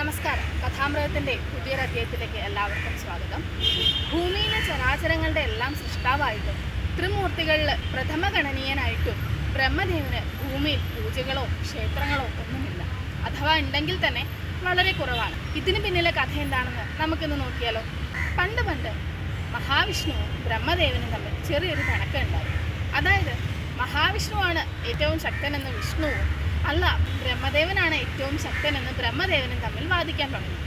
നമസ്കാരം. കഥാമൃഗത്തിന്റെ പുതിയൊരു അധ്യായത്തിലേക്ക് എല്ലാവർക്കും സ്വാഗതം. ഭൂമിയിലെ ചരാചരങ്ങളുടെ എല്ലാം സൃഷ്ടാവായിട്ടും ത്രിമൂർത്തികളിൽ പ്രഥമ ഗണനീയനായിട്ടും ബ്രഹ്മദേവന് ഭൂമിയിൽ പൂജകളോ ക്ഷേത്രങ്ങളോ ഒന്നുമില്ല. അഥവാ ഉണ്ടെങ്കിൽ തന്നെ വളരെ കുറവാണ്. ഇതിന് പിന്നിലെ കഥ എന്താണെന്ന് നമുക്കിന്ന് നോക്കിയാലോ. പണ്ട് പണ്ട് മഹാവിഷ്ണുവും ബ്രഹ്മദേവനും തമ്മിൽ ചെറിയൊരു കണക്കുണ്ടായി അതായത് മഹാവിഷ്ണുവാണ് ഏറ്റവും ശക്തനെന്ന് വിഷ്ണുവും അല്ല ബ്രഹ്മദേവനാണ് ഏറ്റവും ശക്തനെന്ന് ബ്രഹ്മദേവനും തമ്മിൽ വാദിക്കാൻ തുടങ്ങി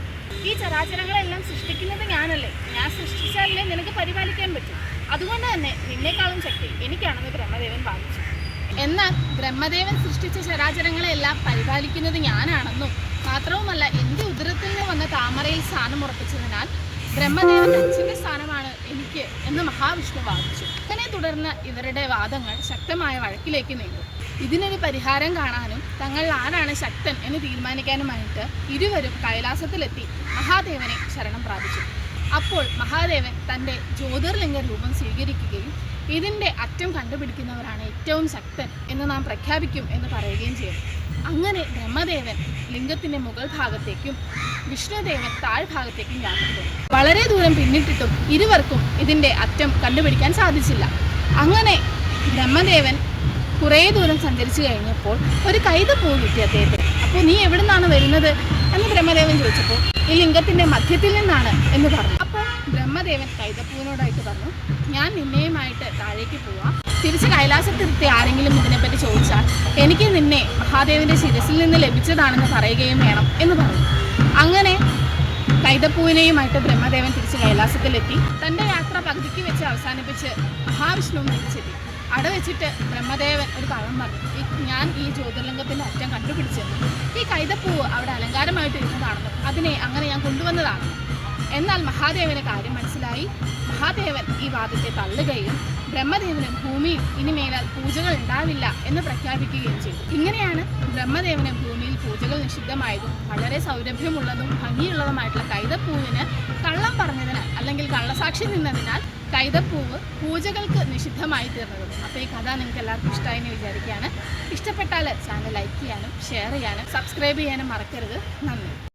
ഈ ചരാചരങ്ങളെല്ലാം സൃഷ്ടിക്കുന്നത് ഞാനല്ലേ? ഞാൻ സൃഷ്ടിച്ചാലേ നിനക്ക് പരിപാലിക്കാൻ പറ്റും. അതുകൊണ്ട് തന്നെ നിന്നേക്കാളും ശക്തി എനിക്കാണെന്ന് ബ്രഹ്മദേവൻ വാദിച്ചു. എന്നാൽ ബ്രഹ്മദേവൻ സൃഷ്ടിച്ച ചരാചരങ്ങളെല്ലാം പരിപാലിക്കുന്നത് ഞാനാണെന്നും മാത്രവുമല്ല എന്റെ ഉദരത്തിൽ നിന്ന് വന്ന താമരയിൽ സ്ഥാനം ഉറപ്പിച്ചതിനാൽ ബ്രഹ്മദേവന്റെ അച്ഛന്റെ സ്ഥാനമാണ് എനിക്ക് എന്ന് മഹാവിഷ്ണു വാദിച്ചു. അങ്ങനെ തുടർന്ന് ഇവരുടെ വാദങ്ങൾ ശക്തമായ വഴക്കിലേക്ക് നീങ്ങും. ഇതിനൊരു പരിഹാരം കാണാനും തങ്ങൾ ആരാണ് ശക്തൻ എന്ന് തീരുമാനിക്കാനുമായിട്ട് ഇരുവരും കൈലാസത്തിലെത്തി മഹാദേവനെ ശരണം പ്രാപിച്ചു. അപ്പോൾ മഹാദേവൻ തന്റെ ജ്യോതിർലിംഗ രൂപം സ്വീകരിക്കുകയും ഇതിന്റെ അറ്റം കണ്ടുപിടിക്കുന്നവരാണ് ഏറ്റവും ശക്തൻ എന്ന് നാം പ്രഖ്യാപിക്കും എന്ന് പറയുകയും ചെയ്തു. അങ്ങനെ ബ്രഹ്മദേവൻ ലിംഗത്തിന്റെ മുകൾ ഭാഗത്തേക്കും വിഷ്ണുദേവൻ താഴ്ഭാഗത്തേക്കും യാത്ര ചെയ്തു. വളരെ ദൂരം പിന്നിട്ടിട്ടും ഇരുവർക്കും ഇതിന്റെ അറ്റം കണ്ടുപിടിക്കാൻ സാധിച്ചില്ല. അങ്ങനെ ബ്രഹ്മദേവൻ കുറേ ദൂരം സഞ്ചരിച്ചു കഴിഞ്ഞപ്പോൾ ഒരു കൈതപ്പൂ കിട്ടി അദ്ദേഹത്തിന്. അപ്പോൾ നീ എവിടെ നിന്നാണ് വരുന്നത്? എന്ന് ബ്രഹ്മദേവൻ ചോദിച്ചപ്പോൾ ഈ ലിംഗത്തിന്റെ മധ്യത്തിൽ നിന്നാണ് എന്ന് പറഞ്ഞു. അപ്പോൾ ബ്രഹ്മദേവൻ കൈതപ്പൂവിനോടായിട്ട് പറഞ്ഞു ഞാൻ നിന്നെയുമായിട്ട് താഴേക്ക് പോവാം. തിരിച്ച് കൈലാസത്തിരുത്തി ആരെങ്കിലും ഇതിനെപ്പറ്റി ചോദിച്ചാൽ എനിക്ക് നിന്നെ മഹാദേവന്റെ ശിരസിൽ നിന്ന് ലഭിച്ചതാണെന്ന് പറയുകയും വേണം എന്ന് പറഞ്ഞു. അങ്ങനെ കൈതപ്പൂവിനെയുമായിട്ട് ബ്രഹ്മദേവൻ തിരിച്ച് കൈലാസത്തിലെത്തി. തന്റെ യാത്ര പകുതിക്ക് വെച്ച് അവസാനിപ്പിച്ച് മഹാവിഷ്ണുവും തിരിച്ചെത്തി അവിടെ വെച്ചിട്ട് ബ്രഹ്മദേവൻ ഒരു പഴം പറഞ്ഞു. ഞാൻ ഈ ജ്യോതിർലിംഗത്തിന്റെ അറ്റം കണ്ടുപിടിച്ചെന്ന് ഈ കൈതപ്പൂവ് അവിടെ അലങ്കാരമായിട്ട് ഇരുന്നതാണെന്നും അതിനെ അങ്ങനെ ഞാൻ കൊണ്ടുവന്നതാണ് എന്നാൽ മഹാദേവന് കാര്യം മനസ്സിലായി. മഹാദേവൻ ഈ വാദത്തെ തള്ളുകയും ബ്രഹ്മദേവന് ഭൂമിയിൽ ഇനിമേലാൽ പൂജകൾ ഉണ്ടാവില്ല എന്ന് പ്രഖ്യാപിക്കുകയും ചെയ്തു. ഇങ്ങനെയാണ് ബ്രഹ്മദേവന് ഭൂമിയിൽ പൂജകൾ നിഷിദ്ധമായതും വളരെ സൗരഭ്യമുള്ളതും ഭംഗിയുള്ളതുമായിട്ടുള്ള കൈതപ്പൂവിന് കള്ളം പറഞ്ഞതിനാൽ അല്ലെങ്കിൽ കള്ളസാക്ഷി നിന്നതിനാൽ കൈതപ്പൂവ് പൂജകൾക്ക് നിഷിദ്ധമായി തീർന്നതും. അപ്പോൾ ഈ കഥ നിങ്ങൾക്ക് എല്ലാവർക്കും ഇഷ്ടമായി എന്ന് വിചാരിക്കുകയാണ്. ഇഷ്ടപ്പെട്ടാൽ ചാനൽ ലൈക്ക് ചെയ്യാനും ഷെയർ ചെയ്യാനും സബ്സ്ക്രൈബ് ചെയ്യാനും മറക്കരുത്. നന്ദി.